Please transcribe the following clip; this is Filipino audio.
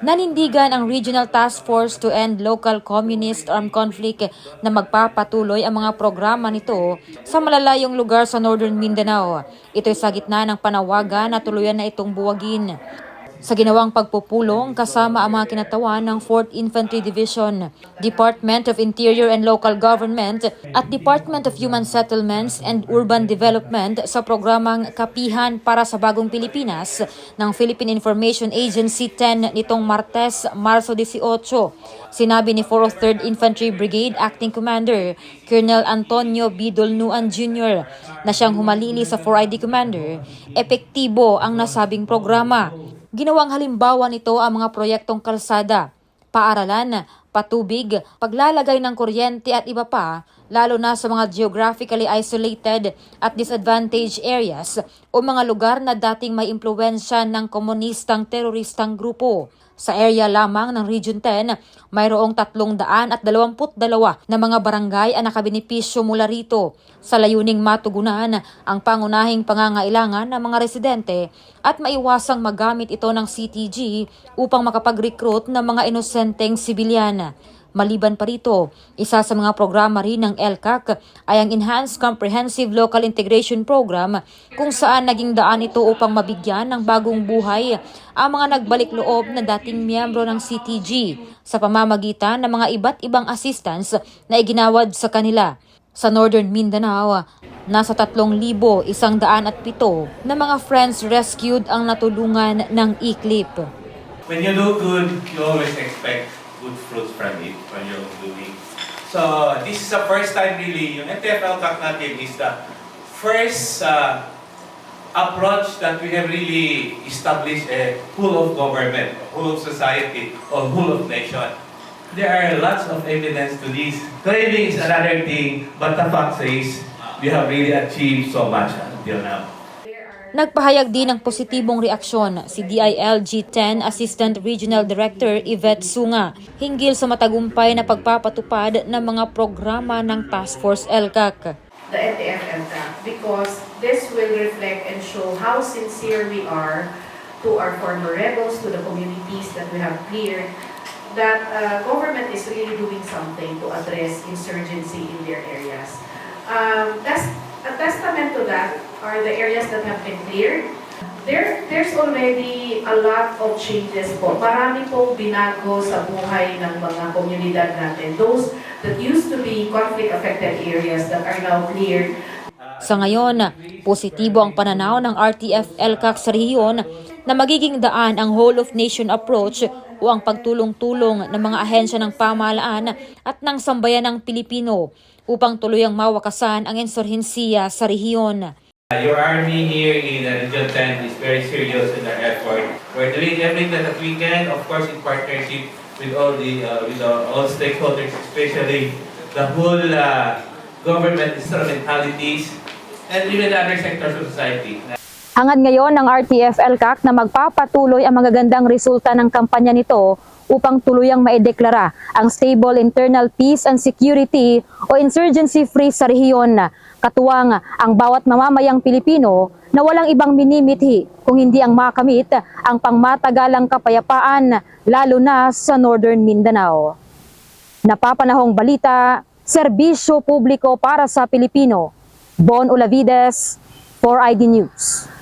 Nanindigan ang Regional Task Force to End Local Communist Armed Conflict na magpapatuloy ang mga programa nito sa malalayong lugar sa Northern Mindanao. Ito'y sa gitna ng panawagan na tuluyan na itong buwagin. Sa ginawang pagpupulong kasama ang mga kinatawan ng 4th Infantry Division, Department of Interior and Local Government at Department of Human Settlements and Urban Development sa programang Kapihan para sa Bagong Pilipinas ng Philippine Information Agency 10 nitong Martes, Marso 18. Sinabi ni 403rd Infantry Brigade Acting Commander Colonel Antonio B. Dolnuan Jr. na siyang humalili sa 4ID Commander, epektibo ang nasabing programa. Ginawang halimbawa nito ang mga proyektong kalsada, paaralan, patubig, paglalagay ng kuryente at iba pa, lalo na sa mga geographically isolated at disadvantaged areas o mga lugar na dating may impluensya ng komunistang teroristang grupo. Sa area lamang ng Region 10, mayroong 322 na mga barangay ang nakabenepisyo mula rito sa layuning matugunan ang pangunahing pangangailangan ng mga residente at maiwasang magamit ito ng CTG upang makapag-recruit ng mga inosenteng sibilyan. Maliban pa rito, isa sa mga programa rin ng LCAC ay ang Enhanced Comprehensive Local Integration Program kung saan naging daan ito upang mabigyan ng bagong buhay ang mga nagbalik loob na dating miyembro ng CTG sa pamamagitan ng mga iba't ibang assistance na iginawad sa kanila. Sa Northern Mindanao, nasa 3,107 na mga friends rescued ang natulungan ng ICLIP. when you do good, you always expect good fruits from it when you're doing. So, this is the first time really, yung NTFL CAC natin is the first uh, approach that we have really established a whole of government, whole of society, or whole of nation. There are lots of evidence to this. Training is another thing, but the fact is, we have really achieved so much until now. Nagpahayag din ng positibong reaksyon si DILG-10 Assistant Regional Director Yvette Sunga hinggil sa matagumpay na pagpapatupad ng mga programa ng Task Force LCAC. the NTF MTAC because this will reflect and show how sincere we are to our former rebels, to the communities that we have cleared, that uh, government is really doing something to address insurgency in their areas. Um, that's, a testament to that are the areas that have been cleared. There, there's already a lot of changes po. Marami pong binago sa buhay ng mga komunidad natin. Those that used to be conflict-affected areas that are now cleared Sa ngayon, positibo ang pananaw ng RTF LCAC sa rehiyon na magiging daan ang whole of nation approach o ang pagtulong-tulong ng mga ahensya ng pamahalaan at ng sambayan ng Pilipino upang tuluyang mawakasan ang insurhensiya sa rehiyon. Uh, Your army here in uh, Region 10 is very serious in their effort. We're doing everything that we can, of course, in partnership with all the uh, with uh, all stakeholders, especially the whole uh, government instrumentalities and even other sectors of society. Hangad ngayon ng RTF LCAC na magpapatuloy ang magagandang resulta ng kampanya nito upang tuluyang maideklara ang stable internal peace and security o insurgency-free sa rehiyon. Katuwang ang bawat mamamayang Pilipino na walang ibang minimithi kung hindi ang makamit ang pangmatagalang kapayapaan lalo na sa Northern Mindanao. Napapanahong balita, serbisyo publiko para sa Pilipino. Bon Olavides, 4ID News.